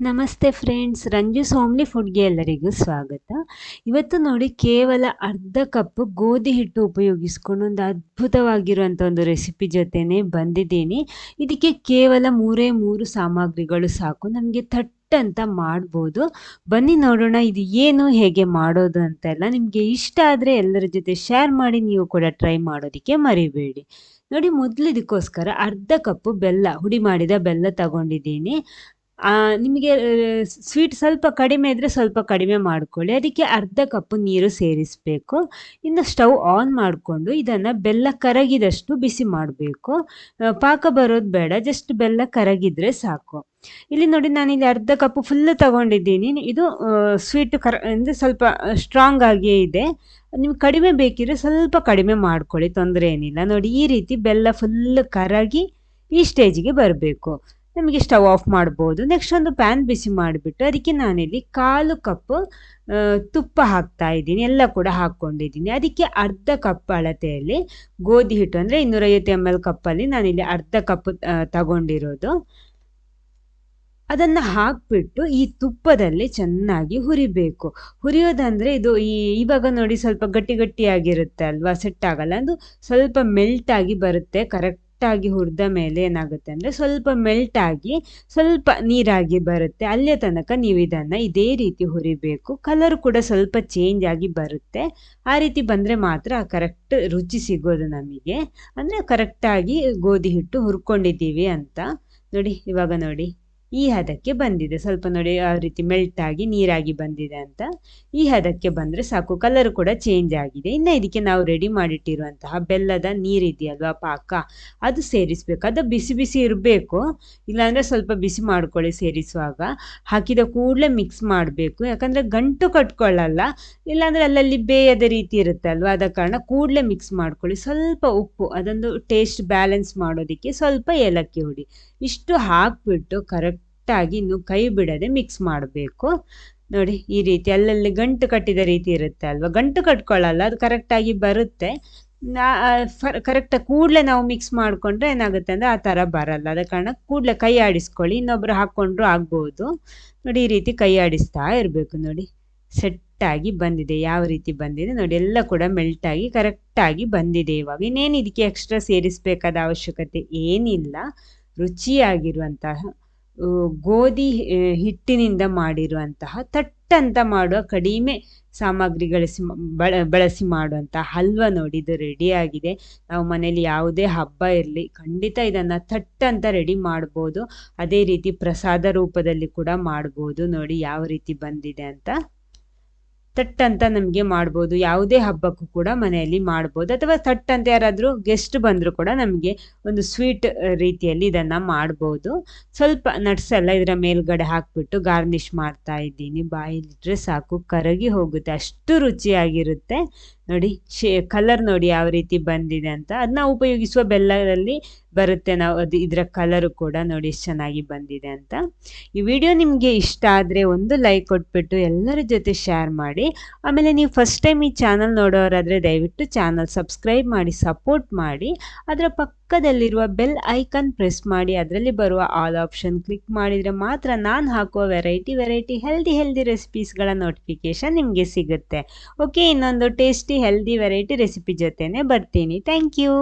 ನಮಸ್ತೆ ಫ್ರೆಂಡ್ಸ್ ರಂಜು ಸೋಮ್ಲಿ ಫುಡ್ಗೆ ಎಲ್ಲರಿಗೂ ಸ್ವಾಗತ. ಇವತ್ತು ನೋಡಿ ಕೇವಲ ಅರ್ಧ ಕಪ್ ಗೋಧಿ ಹಿಟ್ಟು ಉಪಯೋಗಿಸ್ಕೊಂಡು ಒಂದು ಅದ್ಭುತವಾಗಿರುವಂಥ ಒಂದು ರೆಸಿಪಿ ಜೊತೆನೆ ಬಂದಿದ್ದೀನಿ. ಇದಕ್ಕೆ ಕೇವಲ ಮೂರೇ ಮೂರು ಸಾಮಗ್ರಿಗಳು ಸಾಕು, ನಮಗೆ ಥಟ್ ಅಂತ ಮಾಡ್ಬೋದು. ಬನ್ನಿ ನೋಡೋಣ ಇದು ಏನು, ಹೇಗೆ ಮಾಡೋದು ಅಂತೆಲ್ಲ ನಿಮಗೆ ಇಷ್ಟ ಆದರೆ ಎಲ್ಲರ ಜೊತೆ ಶೇರ್ ಮಾಡಿ, ನೀವು ಕೂಡ ಟ್ರೈ ಮಾಡೋದಕ್ಕೆ ಮರಿಬೇಡಿ. ನೋಡಿ, ಮೊದಲು ಇದಕ್ಕೋಸ್ಕರ ಅರ್ಧ ಕಪ್ ಬೆಲ್ಲ, ಹುಡಿ ಮಾಡಿದ ಬೆಲ್ಲ ತಗೊಂಡಿದ್ದೀನಿ. ನಿಮಗೆ ಸ್ವೀಟ್ ಸ್ವಲ್ಪ ಕಡಿಮೆ ಇದ್ದರೆ ಸ್ವಲ್ಪ ಕಡಿಮೆ ಮಾಡಿಕೊಳ್ಳಿ. ಅದಕ್ಕೆ ಅರ್ಧ ಕಪ್ ನೀರು ಸೇರಿಸಬೇಕು. ಇನ್ನು ಸ್ಟವ್ ಆನ್ ಮಾಡಿಕೊಂಡು ಇದನ್ನು ಬೆಲ್ಲ ಕರಗಿದಷ್ಟು ಬಿಸಿ ಮಾಡಬೇಕು. ಪಾಕ ಬರೋದು ಬೇಡ. ಜಸ್ಟ್ ಬೆಲ್ಲ ಕರಗಿದರೆ ಸಾಕು. ಇಲ್ಲಿ ನೋಡಿ ನಾನು ಇಲ್ಲಿ ಅರ್ಧ ಕಪ್ ಫುಲ್ ತಗೊಂಡಿದ್ದೀನಿ. ಇದು ಸ್ವೀಟ್ ಕರ, ಅಂದರೆ ಸ್ವಲ್ಪ ಸ್ಟ್ರಾಂಗ್ ಆಗಿಯೇ ಇದೆ. ನಿಮ್ಗೆ ಕಡಿಮೆ ಬೇಕಿದ್ರೆ ಸ್ವಲ್ಪ ಕಡಿಮೆ ಮಾಡ್ಕೊಳ್ಳಿ. ತೊಂದರೆ ಏನಿಲ್ಲ. ನೋಡಿ ಈ ರೀತಿ ಬೆಲ್ಲ ಫುಲ್ ಕರಗಿ ಈ ಸ್ಟೇಜಿಗೆ ಬರಬೇಕು. ನಮಗೆ ಸ್ಟವ್ ಆಫ್ ಮಾಡ್ಬೋದು. ನೆಕ್ಸ್ಟ್ ಒಂದು ಪ್ಯಾನ್ ಬಿಸಿ ಮಾಡಿಬಿಟ್ಟು ಅದಕ್ಕೆ ನಾನಿಲ್ಲಿ ಕಾಲು ಕಪ್ ತುಪ್ಪ ಹಾಕ್ತಾ ಇದ್ದೀನಿ. ಎಲ್ಲ ಕೂಡ ಹಾಕ್ಕೊಂಡಿದ್ದೀನಿ. ಅದಕ್ಕೆ ಅರ್ಧ ಕಪ್ ಅಳತೆಯಲ್ಲಿ ಗೋಧಿ ಹಿಟ್ಟು ಅಂದರೆ ಇನ್ನೂರೈವತ್ತು ಎಂ ಎಲ್ ಕಪ್ಪಲ್ಲಿ ನಾನಿಲ್ಲಿ ಅರ್ಧ ಕಪ್ ತಗೊಂಡಿರೋದು. ಅದನ್ನು ಹಾಕ್ಬಿಟ್ಟು ಈ ತುಪ್ಪದಲ್ಲಿ ಚೆನ್ನಾಗಿ ಹುರಿಬೇಕು. ಹುರಿಯೋದಂದರೆ ಇದು ಈ, ಇವಾಗ ನೋಡಿ ಸ್ವಲ್ಪ ಗಟ್ಟಿ ಗಟ್ಟಿಯಾಗಿರುತ್ತೆ ಅಲ್ವಾ? ಸೆಟ್ ಆಗಲ್ಲ. ಅದು ಸ್ವಲ್ಪ ಮೆಲ್ಟ್ ಆಗಿ ಬರುತ್ತೆ. ಕರೆಕ್ಟ್ ಆಗಿ ಹುರಿದ ಮೇಲೆ ಏನಾಗುತ್ತೆ ಅಂದರೆ ಸ್ವಲ್ಪ ಮೆಲ್ಟ್ ಆಗಿ ಸ್ವಲ್ಪ ನೀರಾಗಿ ಬರುತ್ತೆ. ಅಲ್ಲೇ ತನಕ ನೀವು ಇದನ್ನು ಇದೇ ರೀತಿ ಹುರಿಬೇಕು. ಕಲರ್ ಕೂಡ ಸ್ವಲ್ಪ ಚೇಂಜ್ ಆಗಿ ಬರುತ್ತೆ. ಆ ರೀತಿ ಬಂದರೆ ಮಾತ್ರ ಕರೆಕ್ಟ್ ರುಚಿ ಸಿಗೋದು ನಮಗೆ. ಅಂದರೆ ಕರೆಕ್ಟಾಗಿ ಗೋಧಿ ಹಿಟ್ಟು ಹುರ್ಕೊಂಡಿದ್ದೀವಿ ಅಂತ. ನೋಡಿ, ಇವಾಗ ನೋಡಿ. ಈ ಹದಕ್ಕೆ ಬಂದಿದೆ. ಸ್ವಲ್ಪ ನೋಡಿ, ಆ ರೀತಿ ಮೆಲ್ಟ್ ಆಗಿ ನೀರಾಗಿ ಬಂದಿದೆ ಅಂತ. ಈ ಹದಕ್ಕೆ ಬಂದರೆ ಸಾಕು ಕಲರ್ ಕೂಡ ಚೇಂಜ್ ಆಗಿದೆ. ಇನ್ನು ಇದಕ್ಕೆ ನಾವು ರೆಡಿ ಮಾಡಿಟ್ಟಿರುವಂತಹ ಬೆಲ್ಲದ ನೀರಿದೆಯಲ್ವಾ, ಪಾಕ, ಅದು ಸೇರಿಸಬೇಕು. ಅದು ಬಿಸಿ ಬಿಸಿ ಇರಬೇಕು. ಇಲ್ಲಾಂದರೆ ಸ್ವಲ್ಪ ಬಿಸಿ ಮಾಡ್ಕೊಳ್ಳಿ ಸೇರಿಸುವಾಗ. ಹಾಕಿದ ಕೂಡಲೇ ಮಿಕ್ಸ್ ಮಾಡಬೇಕು. ಯಾಕಂದರೆ ಗಂಟು ಕಟ್ಕೊಳ್ಳಲ್ಲ. ಇಲ್ಲಾಂದರೆ ಅಲ್ಲಲ್ಲಿ ಬೇಯದ ರೀತಿ ಇರುತ್ತೆ ಅಲ್ವಾ ಆದ ಕಾರಣ ಕೂಡಲೇ ಮಿಕ್ಸ್ ಮಾಡ್ಕೊಳ್ಳಿ. ಸ್ವಲ್ಪ ಉಪ್ಪು, ಅದೊಂದು ಟೇಸ್ಟ್ ಬ್ಯಾಲೆನ್ಸ್ ಮಾಡೋದಕ್ಕೆ ಸ್ವಲ್ಪ ಏಲಕ್ಕಿ ಹುಡಿ. ಇಷ್ಟು ಹಾಕ್ಬಿಟ್ಟು ಕರೆಕ್ಟ್ ಕರೆಕ್ಟಾಗಿ ಇನ್ನು ಕೈ ಬಿಡದೆ ಮಿಕ್ಸ್ ಮಾಡಬೇಕು. ನೋಡಿ, ಈ ರೀತಿ ಅಲ್ಲಲ್ಲಿ ಗಂಟು ಕಟ್ಟಿದ ರೀತಿ ಇರುತ್ತೆ ಅಲ್ವಾ? ಗಂಟು ಕಟ್ಕೊಳ್ಳಲ್ಲ ಅದು ಕರೆಕ್ಟಾಗಿ ಬರುತ್ತೆ. ಕರೆಕ್ಟಾಗಿ ಕೂಡಲೇ ನಾವು ಮಿಕ್ಸ್ ಮಾಡಿಕೊಂಡ್ರೆ ಏನಾಗುತ್ತೆ ಅಂದರೆ ಆ ಥರ ಬರಲ್ಲ. ಅದ ಕಾರಣ ಕೂಡಲೇ ಕೈ ಆಡಿಸ್ಕೊಳ್ಳಿ, ಇನ್ನೊಬ್ರು ಹಾಕ್ಕೊಂಡ್ರು ಆಗ್ಬೋದು. ನೋಡಿ, ಈ ರೀತಿ ಕೈ ಆಡಿಸ್ತಾ ಇರಬೇಕು ನೋಡಿ. ಸೆಟ್ಟಾಗಿ ಬಂದಿದೆ, ಯಾವ ರೀತಿ ಬಂದಿದೆ ನೋಡಿ. ಎಲ್ಲ ಕೂಡ ಮೆಲ್ಟಾಗಿ ಕರೆಕ್ಟಾಗಿ ಬಂದಿದೆ ಇವಾಗ. ಇನ್ನೇನು ಇದಕ್ಕೆ ಎಕ್ಸ್ಟ್ರಾ ಸೇರಿಸಬೇಕಾದ ಅವಶ್ಯಕತೆ ಏನಿಲ್ಲ. ರುಚಿಯಾಗಿರುವಂತಹ ಗೋಧಿ ಹಿಟ್ಟಿನಿಂದ ಮಾಡಿರುವಂತಹ ತಟ್ಟಂತ ಮಾಡುವ ಕಡಿಮೆ ಸಾಮಗ್ರಿಗಳಿಸಿ ಬಳ, ಬಳಸಿ ಮಾಡುವಂತಹ ಹಲ್ವ ನೋಡಿ ಇದು ರೆಡಿಯಾಗಿದೆ ನಾವು ಮನೇಲಿ ಯಾವುದೇ ಹಬ್ಬ ಇರಲಿ ಖಂಡಿತ ಇದನ್ನು ತಟ್ಟಂತ ರೆಡಿ ಮಾಡ್ಬೋದು. ಅದೇ ರೀತಿ ಪ್ರಸಾದ ರೂಪದಲ್ಲಿ ಕೂಡ ಮಾಡ್ಬೋದು. ನೋಡಿ ಯಾವ ರೀತಿ ಬಂದಿದೆ ಅಂತ. ತಟ್ ಅಂತ ನಮಗೆ ಮಾಡ್ಬೋದು. ಯಾವುದೇ ಹಬ್ಬಕ್ಕೂ ಕೂಡ ಮನೆಯಲ್ಲಿ ಮಾಡ್ಬೋದು. ಅಥವಾ ತಟ್ ಅಂತ ಯಾರಾದರೂ ಗೆಸ್ಟ್ ಬಂದರೂ ಕೂಡ ನಮಗೆ ಒಂದು ಸ್ವೀಟ್ ರೀತಿಯಲ್ಲಿ ಇದನ್ನು ಮಾಡ್ಬೋದು. ಸ್ವಲ್ಪ ನಟ್ಸ್ ಎಲ್ಲ ಇದರ ಮೇಲ್ಗಡೆ ಹಾಕಿಬಿಟ್ಟು ಗಾರ್ನಿಷ್ ಮಾಡ್ತಾ ಇದ್ದೀನಿ. ಬಾಯಿಲಿಟ್ರೆ ಸಾಕು. ಕರಗಿ ಹೋಗುತ್ತೆ. ಅಷ್ಟು ರುಚಿಯಾಗಿರುತ್ತೆ. ನೋಡಿ, ಶೇ ಕಲರ್ ನೋಡಿ ಯಾವ ರೀತಿ ಬಂದಿದೆ ಅಂತ. ಅದನ್ನ ಉಪಯೋಗಿಸುವ ಬೆಲ್ಲದಲ್ಲಿ ಬರುತ್ತೆ ನಾವು, ಅದು ಇದರ ಕಲರು ಕೂಡ ನೋಡಿ ಎಷ್ಟು ಚೆನ್ನಾಗಿ ಬಂದಿದೆ ಅಂತ. ಈ ವಿಡಿಯೋ ನಿಮಗೆ ಇಷ್ಟ ಆದರೆ ಒಂದು ಲೈಕ್ ಕೊಟ್ಬಿಟ್ಟು ಎಲ್ಲರ ಜೊತೆ ಶೇರ್ ಮಾಡಿ. ಆಮೇಲೆ ನೀವು ಫಸ್ಟ್ ಟೈಮ್ ಈ ಚಾನಲ್ ನೋಡೋರಾದರೆ ದಯವಿಟ್ಟು ಚಾನಲ್ ಸಬ್ಸ್ಕ್ರೈಬ್ ಮಾಡಿ ಸಪೋರ್ಟ್ ಮಾಡಿ. ಅದರ ಪಕ್ಕದಲ್ಲಿರುವ ಬೆಲ್ ಐಕನ್ ಪ್ರೆಸ್ ಮಾಡಿ, ಅದರಲ್ಲಿ ಬರುವ ಆಲ್ ಆಪ್ಷನ್ ಕ್ಲಿಕ್ ಮಾಡಿದರೆ ಮಾತ್ರ ನಾನು ಹಾಕುವ ವೆರೈಟಿ ವೆರೈಟಿ ಹೆಲ್ದಿ ಹೆಲ್ದಿ ರೆಸಿಪೀಸ್ಗಳ ನೋಟಿಫಿಕೇಶನ್ ನಿಮಗೆ ಸಿಗುತ್ತೆ. ಓಕೆ, ಇನ್ನೊಂದು ಟೇಸ್ಟಿ, ಹೆಲ್ದಿ ವೆರೈಟಿ ರೆಸಿಪಿ ಜೊತೆನೆ ಬರ್ತೀನಿ. Thank you.